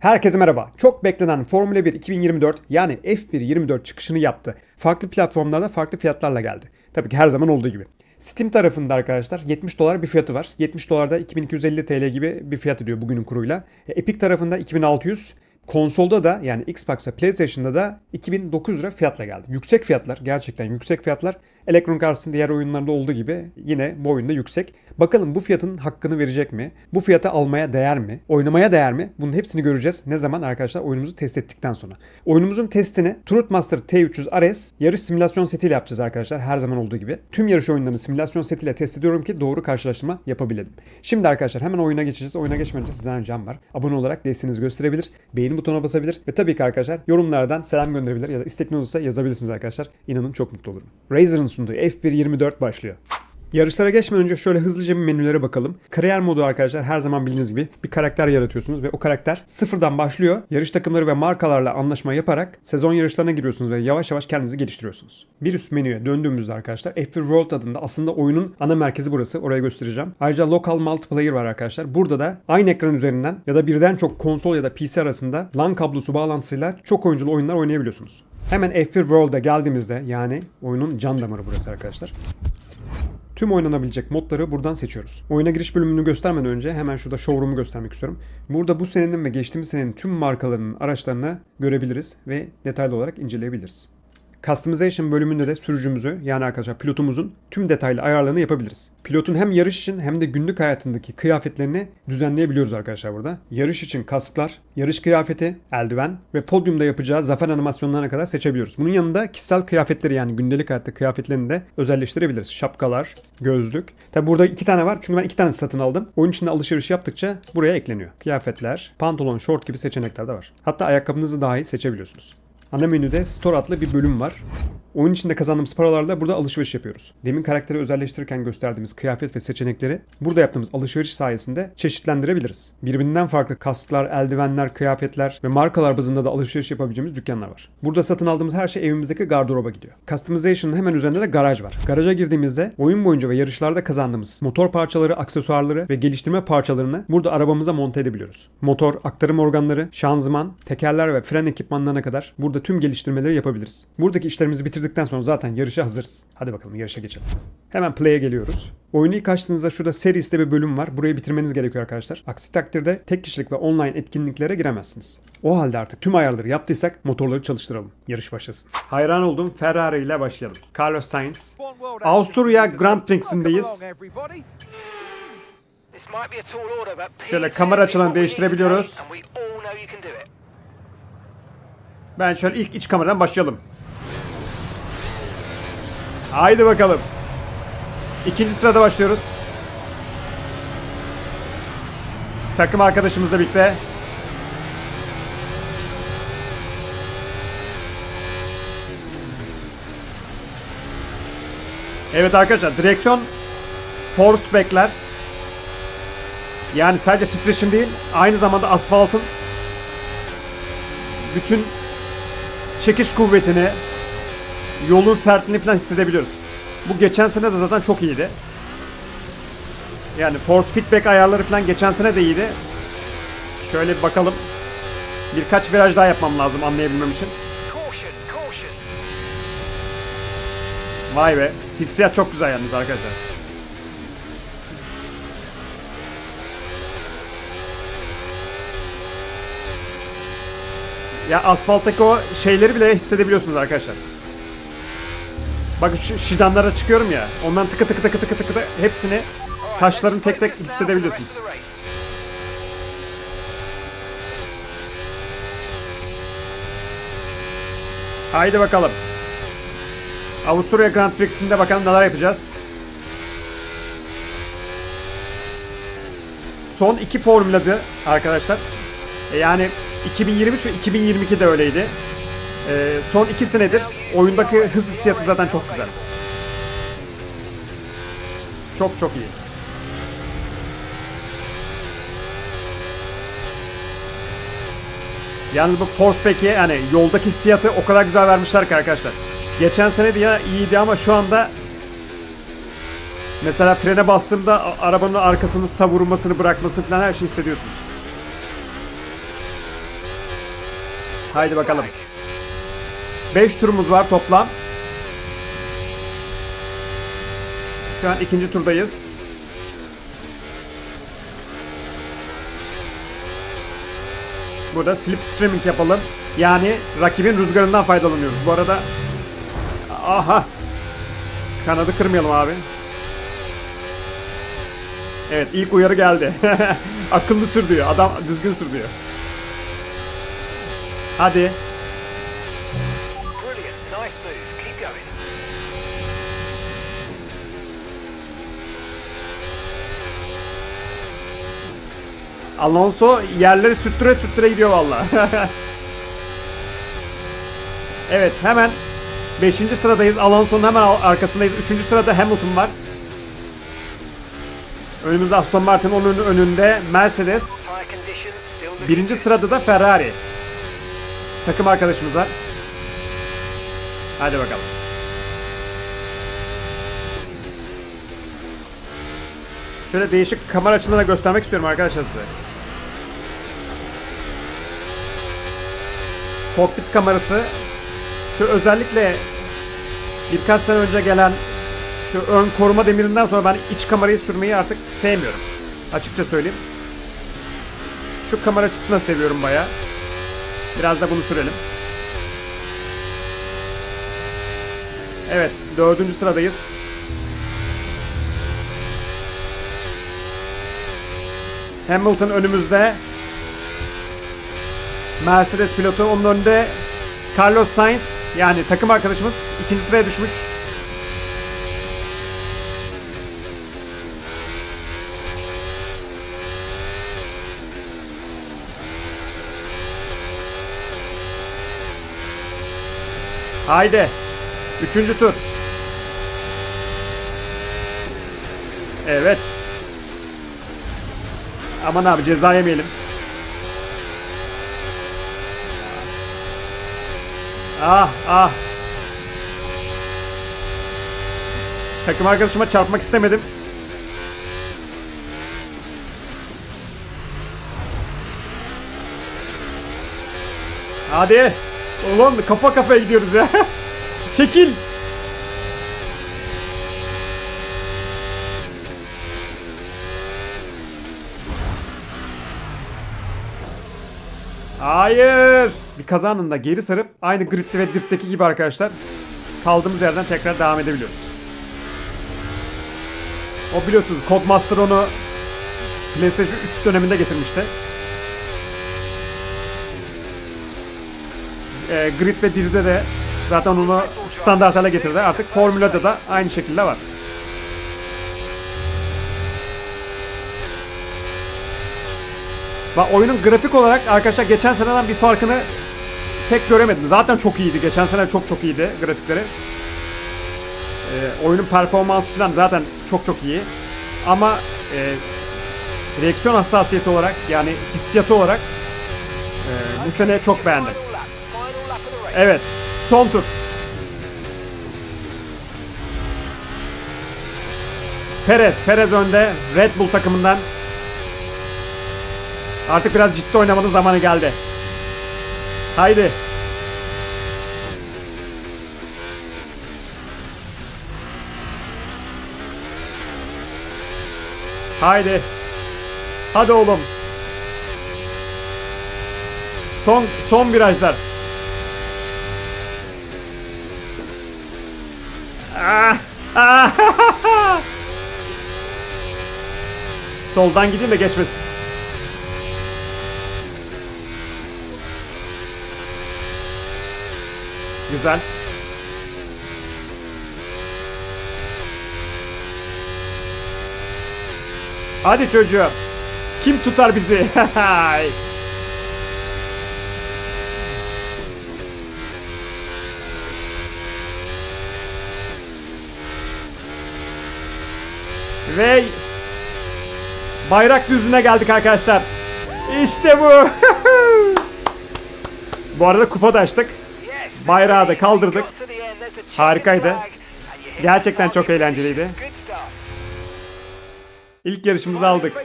Herkese merhaba. Çok beklenen Formula 1 2024 yani F1 24 çıkışını yaptı. Farklı platformlarda farklı fiyatlarla geldi. Tabii ki her zaman olduğu gibi. Steam tarafında arkadaşlar 70 dolar bir fiyatı var. 70 dolarda 2250 TL gibi bir fiyat ediyor bugünün kuruyla. E, Epic tarafında 2600, Konsolda da yani Xbox'ta PlayStation'da da 2900 lira fiyatla geldi. Yüksek fiyatlar gerçekten yüksek fiyatlar. Electronic Arts'ın diğer oyunlarında olduğu gibi yine bu oyunda yüksek. Bakalım bu fiyatın hakkını verecek mi? Bu fiyata almaya değer mi? Oynamaya değer mi? Bunun hepsini göreceğiz. Ne zaman arkadaşlar oyunumuzu test ettikten sonra. Oyunumuzun testini Truthmaster T300 RS yarış simülasyon setiyle yapacağız arkadaşlar. Her zaman olduğu gibi. Tüm yarış oyunlarını simülasyon setiyle test ediyorum ki doğru karşılaştırma yapabilelim. Şimdi arkadaşlar hemen oyuna geçeceğiz. Oyuna geçmeden önce sizden ricam var. Abone olarak desteğinizi gösterebilir. Beğeni butonuna basabilir ve tabii ki arkadaşlar yorumlardan selam gönderebilir ya da istekli olursa yazabilirsiniz arkadaşlar. İnanın çok mutlu olurum. Razer'ın sunduğu F1 24 başlıyor. Yarışlara geçmeden önce şöyle hızlıca bir menülere bakalım. Kariyer modu arkadaşlar her zaman bildiğiniz gibi bir karakter yaratıyorsunuz ve o karakter sıfırdan başlıyor. Yarış takımları ve markalarla anlaşma yaparak sezon yarışlarına giriyorsunuz ve yavaş yavaş kendinizi geliştiriyorsunuz. Bir üst menüye döndüğümüzde arkadaşlar F1 World adında aslında oyunun ana merkezi burası. Oraya göstereceğim. Ayrıca Local Multiplayer var arkadaşlar. Burada da aynı ekran üzerinden ya da birden çok konsol ya da PC arasında LAN kablosu bağlantısıyla çok oyunculu oyunlar oynayabiliyorsunuz. Hemen F1 World'a geldiğimizde yani oyunun can damarı burası arkadaşlar. Tüm oynanabilecek modları buradan seçiyoruz. Oyuna giriş bölümünü göstermeden önce hemen şurada showroom'u göstermek istiyorum. Burada bu senenin ve geçtiğimiz senenin tüm markalarının araçlarını görebiliriz ve detaylı olarak inceleyebiliriz. Customization bölümünde de sürücümüzü yani arkadaşlar pilotumuzun tüm detaylı ayarlarını yapabiliriz. Pilotun hem yarış için hem de günlük hayatındaki kıyafetlerini düzenleyebiliyoruz arkadaşlar burada. Yarış için kasklar, yarış kıyafeti, eldiven ve podyumda yapacağı zafer animasyonlarına kadar seçebiliyoruz. Bunun yanında kişisel kıyafetleri yani gündelik hayatta kıyafetlerini de özelleştirebiliriz. Şapkalar, gözlük. Tabi burada iki tane var çünkü ben iki tane satın aldım. Oyun içinde alışveriş yaptıkça buraya ekleniyor. Kıyafetler, pantolon, short gibi seçenekler de var. Hatta ayakkabınızı dahi seçebiliyorsunuz. Ana menüde Store adlı bir bölüm var. Oyun içinde kazandığımız paralarla burada alışveriş yapıyoruz. Demin karakteri özelleştirirken gösterdiğimiz kıyafet ve seçenekleri burada yaptığımız alışveriş sayesinde çeşitlendirebiliriz. Birbirinden farklı kasklar, eldivenler, kıyafetler ve markalar bazında da alışveriş yapabileceğimiz dükkanlar var. Burada satın aldığımız her şey evimizdeki gardıroba gidiyor. Customization'ın hemen üzerinde de garaj var. Garaja girdiğimizde oyun boyunca ve yarışlarda kazandığımız motor parçaları, aksesuarları ve geliştirme parçalarını burada arabamıza monte edebiliyoruz. Motor, aktarım organları, şanzıman, tekerler ve fren ekipmanlarına kadar burada tüm geliştirmeleri yapabiliriz. Buradaki işlerimizi bitirdikten sonra zaten yarışa hazırız. Hadi bakalım yarışa geçelim. Hemen play'e geliyoruz. Oyunu ilk açtığınızda şurada serisde bir bölüm var. Burayı bitirmeniz gerekiyor arkadaşlar. Aksi takdirde tek kişilik ve online etkinliklere giremezsiniz. O halde artık tüm ayarları yaptıysak motorları çalıştıralım. Yarış başlasın. Hayran olduğum Ferrari ile başlayalım. Carlos Sainz. Avusturya Grand Prix'sindeyiz. Şöyle kamera açılarını değiştirebiliyoruz. Ben şöyle ilk iç kameradan başlayalım. Haydi bakalım. İkinci sırada başlıyoruz. Takım arkadaşımızla birlikte. Evet arkadaşlar direksiyon force back'ler. Yani sadece titreşim değil aynı zamanda asfaltın bütün çekiş kuvvetini yolun sertliğini falan hissedebiliyoruz. Bu geçen sene de zaten çok iyiydi. Yani force feedback ayarları falan geçen sene de iyiydi. Şöyle bir bakalım. Birkaç viraj daha yapmam lazım anlayabilmem için. Vay be. Hissiyat çok güzel yalnız arkadaşlar. Ya asfalttaki o şeyleri bile hissedebiliyorsunuz arkadaşlar. Bakın şu şidanlara çıkıyorum ya. Ondan tıkı tıkı tıkı tıkı tıkı hepsini taşların tek tek hissedebiliyorsunuz. Haydi bakalım. Avusturya Grand Prix'sinde bakalım neler yapacağız. Son iki formüladı arkadaşlar. E Yani 2023 ve 2022 de öyleydi. Ee, son iki senedir oyundaki hız hissiyatı zaten çok güzel. Çok çok iyi. Yalnız bu Force Pack'i yani yoldaki hissiyatı o kadar güzel vermişler ki arkadaşlar. Geçen sene de iyiydi ama şu anda mesela frene bastığımda arabanın arkasını savurmasını bırakmasını falan her şeyi hissediyorsunuz. Haydi bakalım. 5 turumuz var toplam. Şu an ikinci turdayız. Burada slip streaming yapalım. Yani rakibin rüzgarından faydalanıyoruz. Bu arada aha kanadı kırmayalım abi. Evet ilk uyarı geldi. Akıllı sür diyor. Adam düzgün sür diyor. Hadi. Nice move. Keep going. Alonso yerleri sürttüre sürttüre gidiyor valla. evet hemen 5. sıradayız. Alonso'nun hemen arkasındayız. 3. sırada Hamilton var. Önümüzde Aston Martin onun önünde Mercedes. Birinci sırada da Ferrari. Takım arkadaşımız var. Hadi bakalım. Şöyle değişik kamera açılarına göstermek istiyorum arkadaşlar size. Kokpit kamerası. Şu özellikle birkaç sene önce gelen şu ön koruma demirinden sonra ben iç kamerayı sürmeyi artık sevmiyorum. Açıkça söyleyeyim. Şu kamera açısını seviyorum baya. Biraz da bunu sürelim. Evet, dördüncü sıradayız. Hamilton önümüzde. Mercedes pilotu onun önünde Carlos Sainz yani takım arkadaşımız ikinci sıraya düşmüş. Haydi. Üçüncü tur. Evet. Aman abi ceza yemeyelim. Ah ah. Takım arkadaşıma çarpmak istemedim. Hadi. Ulan kafa kafaya gidiyoruz ya. Çekil. Hayır. Bir kaza anında geri sarıp aynı Grid'de ve Dirt'teki gibi arkadaşlar kaldığımız yerden tekrar devam edebiliyoruz. O biliyorsunuz Codemaster onu PlayStation 3 döneminde getirmişti. e, Grid ve Dir'de de zaten onu standart hale getirdi. Artık Formula'da da aynı şekilde var. Bak oyunun grafik olarak arkadaşlar geçen seneden bir farkını pek göremedim. Zaten çok iyiydi. Geçen sene çok çok iyiydi grafikleri. Ee, oyunun performansı falan zaten çok çok iyi. Ama e, direksiyon hassasiyeti olarak yani hissiyatı olarak e, bu sene çok beğendim. Evet. Son tur. Perez. Perez önde. Red Bull takımından. Artık biraz ciddi oynamanın zamanı geldi. Haydi. Haydi. Hadi oğlum. Son son virajlar. Soldan gideyim de geçmesin. Güzel. Hadi çocuğum. Kim tutar bizi? Ve bayrak düzlüğüne geldik arkadaşlar. İşte bu. bu arada kupa da açtık. Bayrağı da kaldırdık. Harikaydı. Gerçekten çok eğlenceliydi. İlk yarışımızı aldık.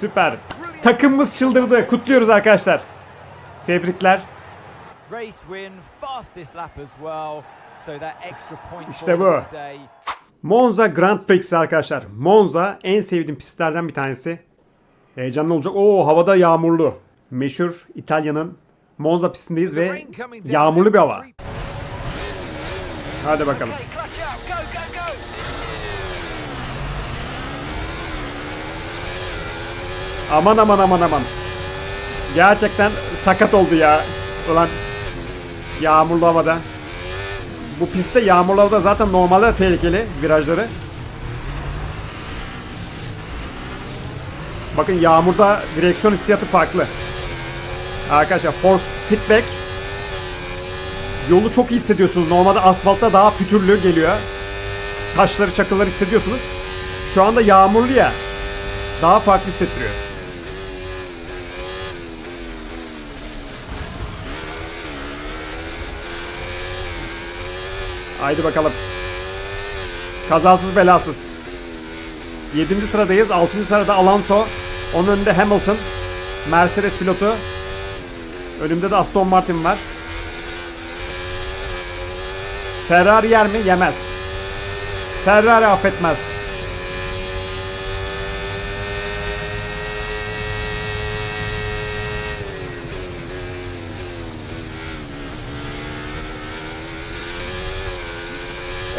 Süper. Takımımız çıldırdı. Kutluyoruz arkadaşlar. Tebrikler. Race win, fastest lap as well. İşte bu. Monza Grand Prix arkadaşlar. Monza en sevdiğim pistlerden bir tanesi. Heyecanlı olacak. Oo havada yağmurlu. Meşhur İtalya'nın Monza pistindeyiz ve yağmurlu bir hava. Hadi bakalım. Aman aman aman aman. Gerçekten sakat oldu ya. Ulan yağmurlu havada. Bu pistte yağmurlu havada zaten normalde tehlikeli virajları. Bakın yağmurda direksiyon hissiyatı farklı. Arkadaşlar force feedback yolu çok iyi hissediyorsunuz. Normalde asfaltta daha pütürlü geliyor. Taşları çakılları hissediyorsunuz. Şu anda yağmurlu ya. Daha farklı hissettiriyor. Haydi bakalım. Kazasız belasız. 7. sıradayız. 6. sırada Alonso. Onun önünde Hamilton. Mercedes pilotu. Önümde de Aston Martin var. Ferrari yer mi? Yemez. Ferrari affetmez.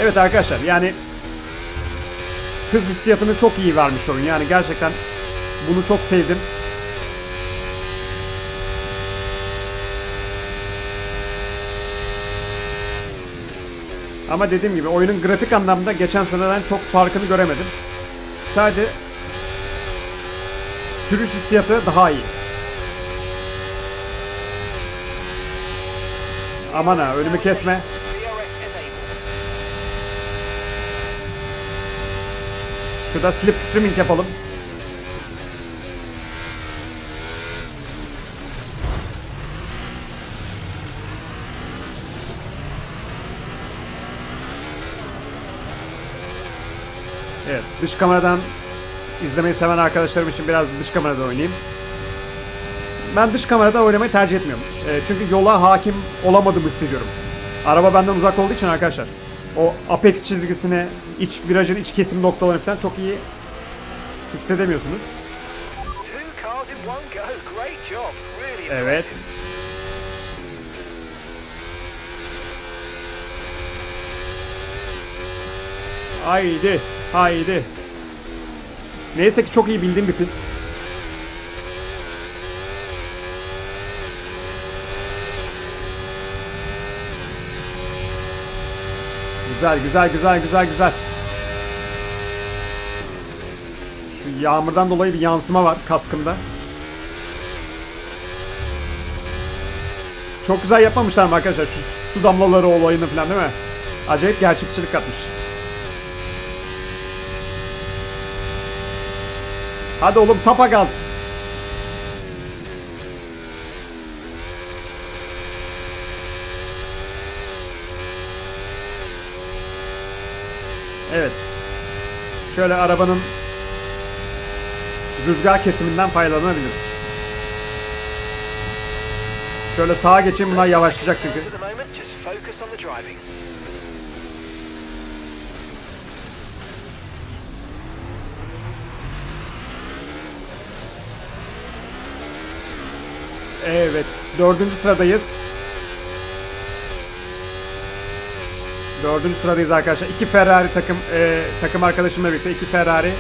Evet arkadaşlar yani hız hissiyatını çok iyi vermiş oyun. Yani gerçekten bunu çok sevdim. Ama dediğim gibi oyunun grafik anlamda geçen seneden çok farkını göremedim. Sadece sürüş hissiyatı daha iyi. Aman ha önümü kesme. Şurada slip streaming yapalım. Evet, dış kameradan izlemeyi seven arkadaşlarım için biraz dış kamerada oynayayım. Ben dış kamerada oynamayı tercih etmiyorum. E, çünkü yola hakim olamadığımı hissediyorum. Araba benden uzak olduğu için arkadaşlar. O apex çizgisini, iç virajın iç kesim noktalarını falan çok iyi hissedemiyorsunuz. Evet. Haydi, haydi. Neyse ki çok iyi bildiğim bir pist. Güzel, güzel, güzel, güzel, güzel. Şu yağmurdan dolayı bir yansıma var kaskımda. Çok güzel yapmamışlar mı arkadaşlar şu su damlaları olayını falan değil mi? Acayip gerçekçilik katmış. Hadi oğlum tapa gaz. Evet. Şöyle arabanın rüzgar kesiminden faydalanabiliriz. Şöyle sağa geçeyim bunlar yavaşlayacak çünkü. Evet. Dördüncü sıradayız. Dördüncü sıradayız arkadaşlar. İki Ferrari takım e, takım arkadaşımla birlikte iki Ferrari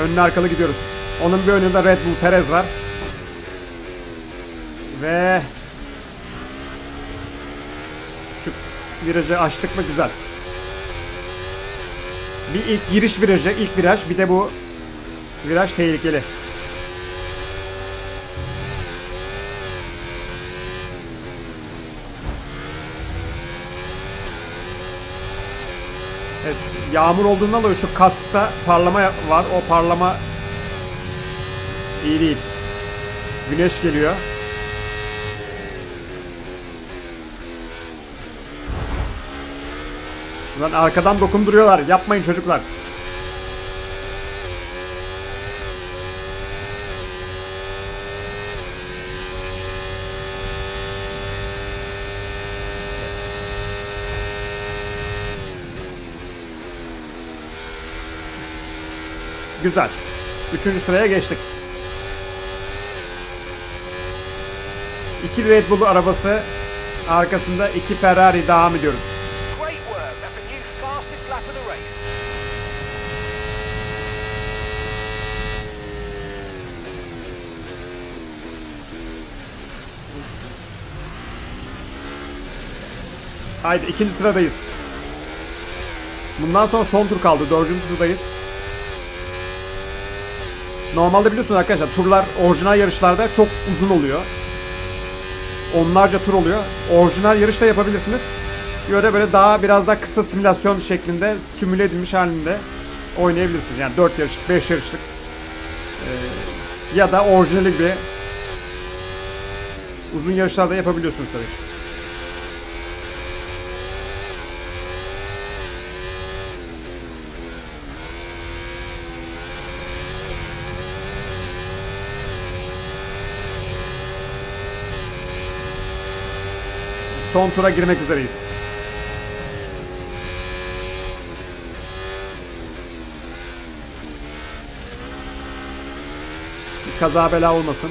önlü arkalı gidiyoruz. Onun bir önünde Red Bull Perez var. Ve şu virajı açtık mı güzel. Bir ilk giriş virajı, ilk viraj, bir de bu viraj tehlikeli. Evet, yağmur olduğundan dolayı şu kaskta parlama var. O parlama iyi değil. Güneş geliyor. Ulan arkadan dokunduruyorlar. Yapmayın çocuklar. Güzel. Üçüncü sıraya geçtik. İki Red Bull arabası arkasında iki Ferrari devam ediyoruz. Haydi ikinci sıradayız. Bundan sonra son tur kaldı. Dördüncü turdayız. Normalde biliyorsunuz arkadaşlar turlar orijinal yarışlarda çok uzun oluyor. Onlarca tur oluyor. Orijinal yarışta yapabilirsiniz. Ya da böyle daha biraz daha kısa simülasyon şeklinde simüle edilmiş halinde oynayabilirsiniz. Yani 4 yarışlık, 5 yarışlık. Ee, ya da orijinali gibi uzun yarışlarda yapabiliyorsunuz tabii ki. Son tura girmek üzereyiz. Bir kaza bela olmasın.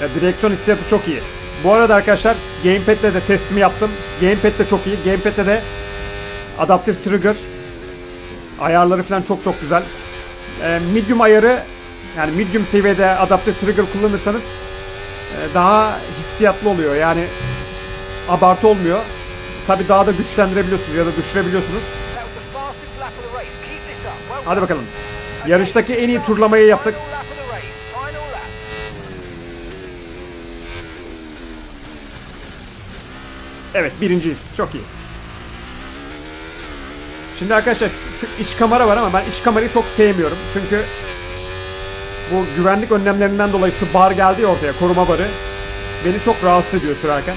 Ya, direksiyon hissiyatı çok iyi. Bu arada arkadaşlar Gamepad'le de testimi yaptım. Gamepad de çok iyi. Gamepad'le de Adaptive Trigger ayarları falan çok çok güzel. Ee, medium ayarı yani medium seviyede Adaptive Trigger kullanırsanız e, daha hissiyatlı oluyor. Yani abartı olmuyor. Tabi daha da güçlendirebiliyorsunuz ya da düşürebiliyorsunuz. Hadi bakalım. Yarıştaki en iyi turlamayı yaptık. Evet birinciyiz. Çok iyi. Şimdi arkadaşlar şu, şu iç kamera var ama ben iç kamerayı çok sevmiyorum. Çünkü bu güvenlik önlemlerinden dolayı şu bar geldi ya ortaya koruma barı. Beni çok rahatsız ediyor sürerken.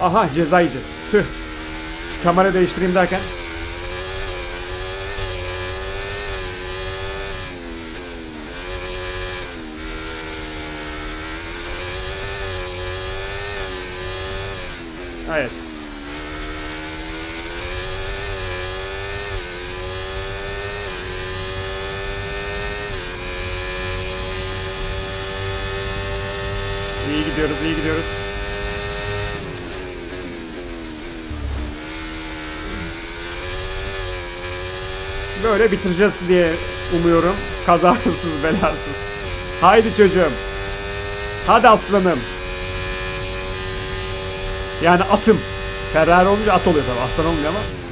Aha ceza yiyeceğiz. Tüh. Kamera değiştireyim derken. Evet. İyi gidiyoruz. Böyle bitireceğiz diye umuyorum. Kazasız belasız. Haydi çocuğum. Hadi aslanım. Yani atım. Ferrari olunca at oluyor tabii. Aslan olmuyor ama.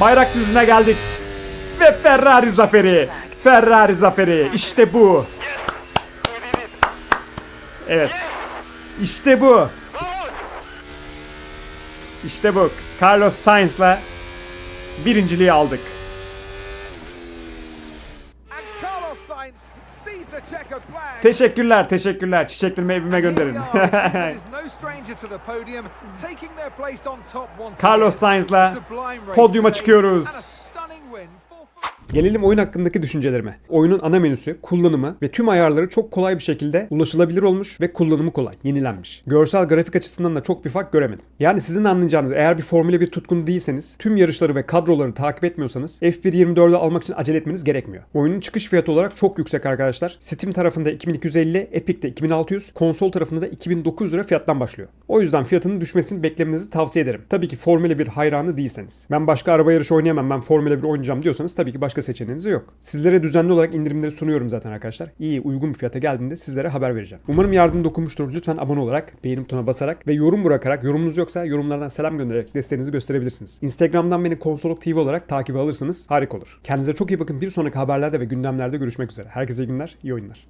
Bayrak yüzüne geldik. Ve Ferrari zaferi. Ferrari zaferi. İşte bu. Evet. İşte bu. İşte bu. Carlos Sainz'la birinciliği aldık. Teşekkürler, teşekkürler. Çiçeklerimi evime gönderin. Carlos. Sainz'la podyuma çıkıyoruz. Gelelim oyun hakkındaki düşüncelerime. Oyunun ana menüsü, kullanımı ve tüm ayarları çok kolay bir şekilde ulaşılabilir olmuş ve kullanımı kolay, yenilenmiş. Görsel grafik açısından da çok bir fark göremedim. Yani sizin anlayacağınız eğer bir Formula 1 tutkunu değilseniz, tüm yarışları ve kadroları takip etmiyorsanız F1 24'ü almak için acele etmeniz gerekmiyor. Oyunun çıkış fiyatı olarak çok yüksek arkadaşlar. Steam tarafında 2250, Epic'te 2600, konsol tarafında da 2900 lira fiyattan başlıyor. O yüzden fiyatının düşmesini beklemenizi tavsiye ederim. Tabii ki Formula 1 hayranı değilseniz. Ben başka araba yarışı oynayamam, ben Formula 1 oynayacağım diyorsanız tabii ki başka seçeneğiniz yok. Sizlere düzenli olarak indirimleri sunuyorum zaten arkadaşlar. İyi, uygun bir fiyata geldiğinde sizlere haber vereceğim. Umarım yardım dokunmuştur. Lütfen abone olarak, beğeni butonuna basarak ve yorum bırakarak, yorumunuz yoksa yorumlardan selam göndererek desteğinizi gösterebilirsiniz. Instagram'dan beni Konsolok TV olarak takip alırsanız harika olur. Kendinize çok iyi bakın. Bir sonraki haberlerde ve gündemlerde görüşmek üzere. Herkese iyi günler, iyi oyunlar.